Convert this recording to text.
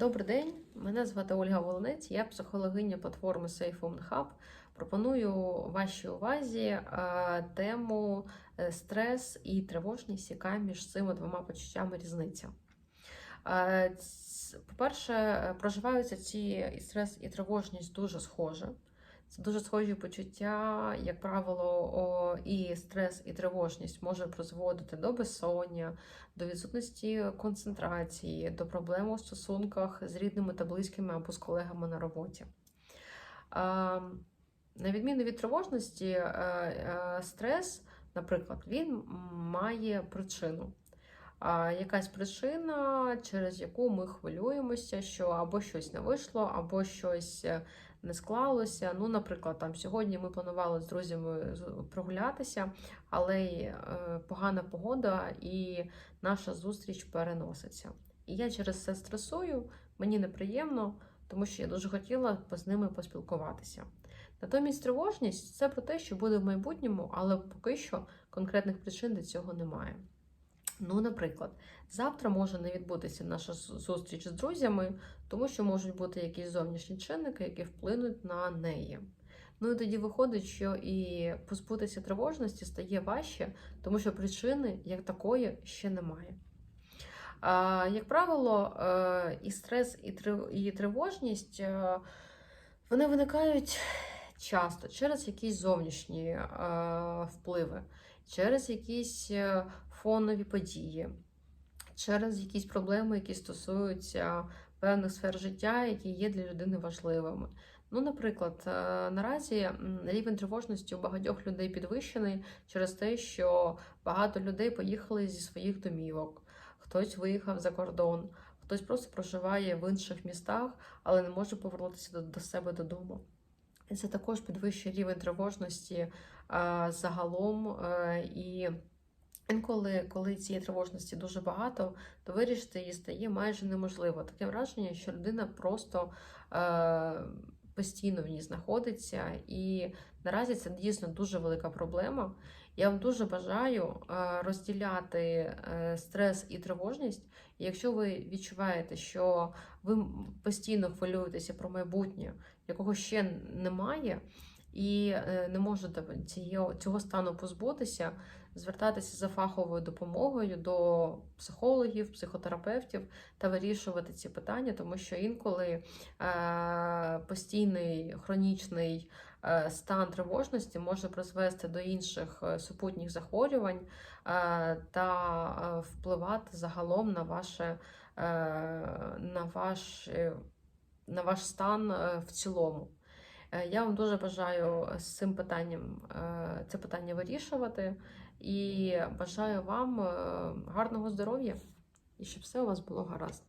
Добрий день, мене звати Ольга Волонець, я психологиня платформи Safe Woman Hub. Пропоную вашій увазі е, тему е, стрес і тривожність, яка між цими двома почуттями різниця. Е, По-перше, проживаються ці і стрес і тривожність дуже схоже. Це дуже схожі почуття, як правило, і стрес, і тривожність може призводити до безсоння, до відсутності концентрації, до проблем у стосунках з рідними та близькими або з колегами на роботі. На відміну від тривожності, е, е, стрес, наприклад, він має причину. Якась причина, через яку ми хвилюємося, що або щось не вийшло, або щось е, не склалося. Ну, наприклад, там сьогодні ми планували з друзями прогулятися, але е, погана погода і наша зустріч переноситься. І я через це стресую, мені неприємно, тому що я дуже хотіла з ними поспілкуватися. Натомість тривожність це про те, що буде в майбутньому, але поки що конкретних причин до цього немає. Ну, наприклад, завтра може не відбутися наша зустріч з друзями, тому що можуть бути якісь зовнішні чинники, які вплинуть на неї. Ну і тоді виходить, що і позбутися тривожності стає важче, тому що причини як такої ще немає. А, як правило, е, і стрес, і тривожність е, вони виникають часто через якісь зовнішні е, впливи, через якісь е, фонові події, через якісь проблеми, які стосуються певних сфер життя, які є для людини важливими. Ну, наприклад, е, наразі рівень тривожності у багатьох людей підвищений через те, що багато людей поїхали зі своїх домівок, хтось виїхав за кордон, хтось просто проживає в інших містах, але не може повернутися до, до себе додому. Це також підвищує рівень тривожності е, загалом. е, і інколи, коли цієї тривожності дуже багато, то вирішити її стає майже неможливо. Таке враження, що людина просто е, постійно в ній знаходиться, і наразі це дійсно дуже велика проблема. Я вам дуже бажаю розділяти стрес і тривожність. Якщо ви відчуваєте, що ви постійно хвилюєтеся про майбутнє, якого ще немає, і е, не можете цього, стану позбутися, звертатися за фаховою допомогою до психологів, психотерапевтів та вирішувати ці питання, тому що інколи е, постійний хронічний е, стан тривожності може призвести до інших супутніх захворювань та впливати загалом на ваше на ваш, е, на ваш стан е, в цілому. Е, Я вам дуже бажаю з цим питанням е, це питання вирішувати і бажаю вам гарного здоров'я і щоб все у вас було гаразд.